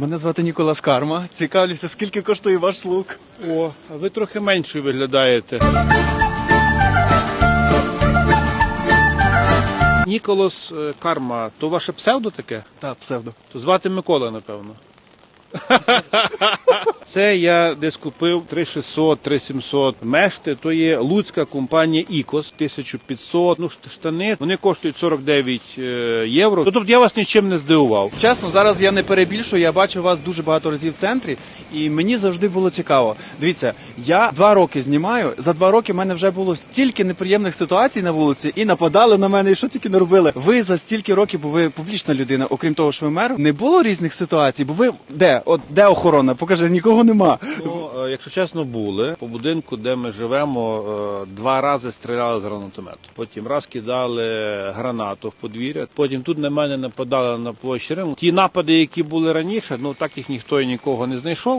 Мене звати Ніколас Карма. Цікавлюся, скільки коштує ваш лук. О, а ви трохи менше виглядаєте. Ніколас е, Карма, то ваше псевдо таке? Так, псевдо. То звати Микола, напевно. Це я десь купив 3600, 3700 мешти. То є луцька компанія Ікос 1500. Ну штани вони коштують 49 е, євро. Ну, Тобто я вас нічим не здивував. Чесно, зараз я не перебільшую. Я бачив вас дуже багато разів в центрі, і мені завжди було цікаво. Дивіться, я два роки знімаю. За два роки в мене вже було стільки неприємних ситуацій на вулиці, і нападали на мене, і що тільки не робили. Ви за стільки років, бо ви публічна людина, окрім того, що ви мер, не було різних ситуацій, бо ви де? От де охорона? Покажи, нікого нема. Ну, е, якщо чесно, були по будинку, де ми живемо, е, два рази стріляли з гранатомету. Потім раз кидали гранату в подвір'я. Потім тут на мене нападали на площі Риму. Ті напади, які були раніше, ну так їх ніхто і нікого не знайшов.